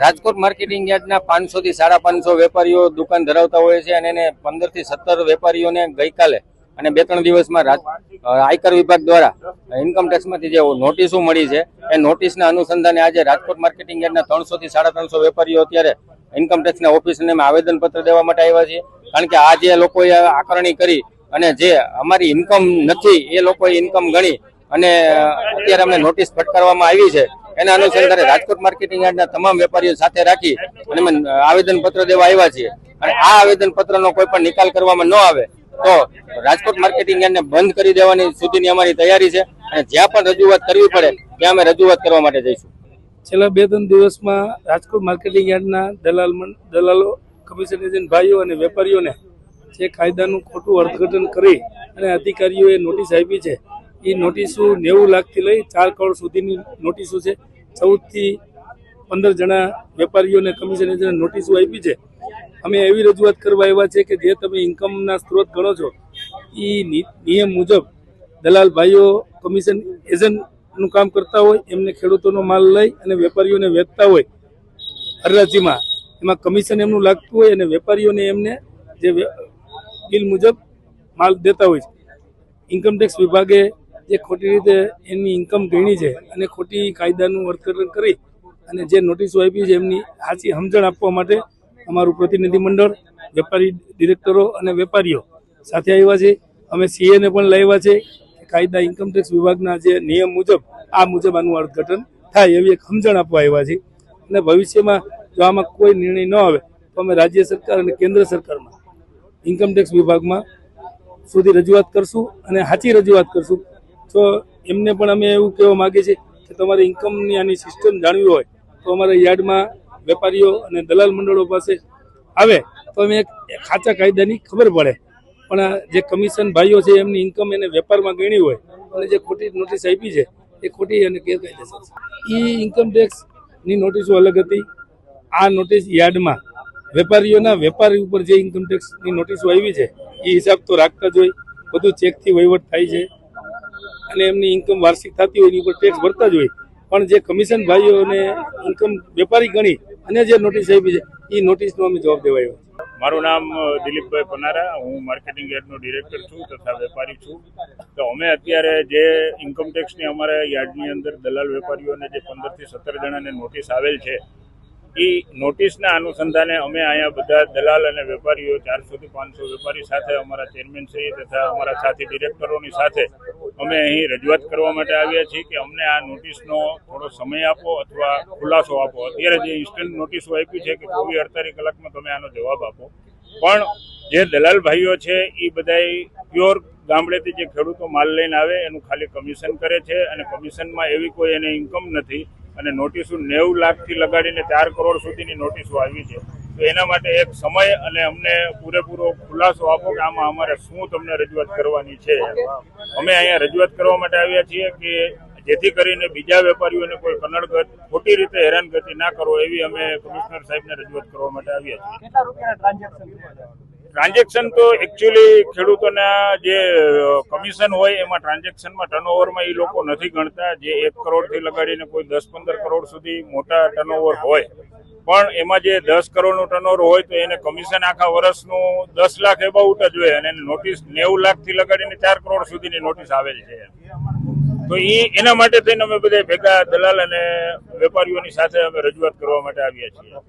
Rajkot marketing યાર્ડના પાંચસો થી સાડા પાંચસો વેપારીઓ દુકાન ધરાવતા હોય છે અને પંદરથી સત્તર વેપારીઓને ગઈકાલે અને બે ત્રણ દિવસમાં આયકર વિભાગ દ્વારા ઇન્કમ ટેક્સમાંથી જે નોટિસો મળી છે, એ નોટિસના અનુસંધાને આજે રાજકોટ માર્કેટિંગ યાર્ડના ત્રણસો થી સાડા ત્રણસો વેપારીઓ અત્યારે ઇન્કમ ટેક્સના ઓફિસને આવેદનપત્ર દેવા માટે આવ્યા છીએ કારણ કે આ જે લોકોએ આકરણી કરી અને જે અમારી ઇન્કમ નથી, એ લોકોએ ઇન્કમ ગણી અને અત્યારે અમને નોટિસ ફટકારવામાં આવી છે. એના અનુસંધાને રાજકોટ માર્કેટિંગ યાર્ડના તમામ વેપારીઓ સાથે રાખી અને અમે આવેદન પત્ર દેવા આવ્યા છીએ. અને આ આવેદન પત્રનો કોઈ પણ નિકાલ કરવામાં ન આવે તો રાજકોટ માર્કેટિંગ યાર્ડને બંધ કરી દેવાની સુધીની અમારી તૈયારી છે અને જ્યાં પણ રજૂઆત કરવી પડે ત્યાં અમે રજૂઆત કરવા માટે જઈશું. છેલ્લા બે ત્રણ દિવસમાં રાજકોટ માર્કેટિંગ યાર્ડના દલાલ દલાલો કમિશન એજન્ટ ભાઈઓ અને વેપારીઓને જે કાયદાનું ખોટું અર્થઘટન કરી અને અધિકારીઓએ નોટિસ આપી છે એ નોટિસો નેવું લાખથી લઈ ચાર કરોડ સુધીની નોટિસો છે. ચૌદથી પંદર જણા વેપારીઓને કમિશન એજન્ટ નોટિસો આપી છે. અમે એવી રજૂઆત કરવા આવ્યા છે કે જે તમે ઇન્કમના સ્ત્રોત ગણો છો એ નિયમ મુજબ દલાલ ભાઈઓ કમિશન એજન્ટનું કામ કરતા હોય, એમને ખેડૂતોનો માલ લઈ અને વેપારીઓને વેચતા હોય હરરાજીમાં એમાં કમિશન એમનું લાગતું હોય અને વેપારીઓને એમને જે બિલ મુજબ માલ દેતા હોય છે. ઇન્કમટેક્સ વિભાગે જે ખોટી રીતે એમની ઇન્કમ ગણી છે અને ખોટી કાયદાનું અર્થઘટન કરી અને જે નોટિસો આપી છે એમની સાચી સમજણ આપવા માટે અમારું પ્રતિનિધિ મંડળ, વેપારી ડિરેક્ટરો અને વેપારીઓ સાથે આવ્યા છે. અમે સીએને પણ લાવ્યા છે કાયદા ઇન્કમટેક્સ વિભાગના જે નિયમ મુજબ આ મુજબ આનું અર્થઘટન થાય એવી એક સમજણ આપવા આવ્યા છે. અને ભવિષ્યમાં જો આમાં કોઈ નિર્ણય ન આવે તો અમે રાજ્ય સરકાર અને કેન્દ્ર સરકારમાં ઇન્કમટેક્સ વિભાગમાં સુધી રજૂઆત કરશું અને સાચી રજૂઆત કરશું. તો એમને પણ અમે એવું કહેવા માગીએ છીએ કે તમારે ઇન્કમની આની સિસ્ટમ જાણવી હોય, તો અમારા યાર્ડમાં વેપારીઓ અને દલાલ મંડળો પાસે આવે, તો અમે ખાચા કાયદાની ખબર પડે. પણ જે કમિશન ભાઈઓ છે, એમની ઇન્કમ એને વેપારમાં ગણી હોય, અને જે ખોટી નોટિસ આપી છે, એ ખોટી અને ગેરકાયદેસર છે. એ ઇન્કમ ટેક્સની નોટિસો અલગ હતી. આ નોટિસ યાર્ડમાં વેપારીઓના વેપારી ઉપર જે ઇન્કમ ટેક્સની નોટિસો આવી છે એ હિસાબ તો રાખતા જ હોય, બધું ચેકથી વહીવટ થાય છે. અને એમની ઇન્કમ વાર્ષિક થતી હોય એની ઉપર ટેક્સ ભરતા જ હોય. પણ જે કમિશન ભાઈઓને ઇન્કમ વેપારી ગણી, અને જે નોટિસ આપી છે એ નોટિસનો અમે જવાબ દેવાયો મારું નામ દિલીપભાઈ પનારા. હું માર્કેટિંગ યાર્ડનો ડિરેક્ટર છું તથા વેપારી છું. તો અમે અત્યારે જે ઇન્કમટેક્સની અમારા યાર્ડની અંદર દલાલ વેપારીઓને જે પંદરથી સત્તર જણાને નોટિસ આવેલ છે એ નોટિસના અનુસંધાને અમે અહીંયા બધા દલાલ અને વેપારીઓ, ચારસોથી પાંચસો વેપારી સાથે અમારા ચેરમેન શ્રી તથા અમારા સાથી ડિરેક્ટરોની સાથે અમે અહીં રજૂઆત કરવા માટે આવ્યા છીએ કે અમને આ નોટિસનો થોડો સમય આપો અથવા ખુલાસો આપો. અત્યારે જે ઇન્સ્ટન્ટ નોટિસો આપી છે કે ચોવીસ, અડતાલીસ કલાકમાં તમે આનો જવાબ આપો. પણ જે દલાલ ભાઈઓ છે એ બધાય પ્યોર ગામડેથી જે ખેડૂતો માલ લઈને આવે, એનું ખાલી કમિશન કરે છે અને કમિશનમાં એવી કોઈ એને ઇન્કમ નથી. અને નોટિસો નેવું લાખથી લગાડીને ચાર કરોડ સુધીની નોટિસો આવી છે. તો એના માટે એક સમય અને અમને પૂરેપૂરો ખુલાસો આપો કે આમાં અમારે શું તમને રજૂઆત કરવાની છે. અમે અહીંયા રજૂઆત કરવા માટે આવ્યા છીએ કે જેથી કરીને બીજા વેપારીઓને કોઈ કનડગત, ખોટી રીતે હેરાનગતિ ના કરો એવી અમે કમિશનર સાહેબને રજૂઆત કરવા માટે આવ્યા છીએ. ટ્રાન્ઝેક્શન તો એકચ્યુઅલી ખેડૂતોના જે કમિશન હોય એમાં ટ્રાન્ઝેક્શનમાં ટર્નઓવરમાં એ લોકો નથી ગણતા. જે એક કરોડથી લગાડીને કોઈ દસ પંદર કરોડ સુધી મોટા ટર્નઓવર હોય. પણ એમાં જે દસ કરોડનું ટર્નઓવર હોય તો એને કમિશન આખા વર્ષનું દસ લાખ એબાઉટ જ હોય અને નોટિસ નેવું લાખથી લગાડીને ચાર કરોડ સુધીની નોટિસ આવેલ છે. તો એ એના માટે થઈને અમે બધા ભેગા દલાલ અને વેપારીઓની સાથે અમે રજૂઆત કરવા માટે આવ્યા છીએ.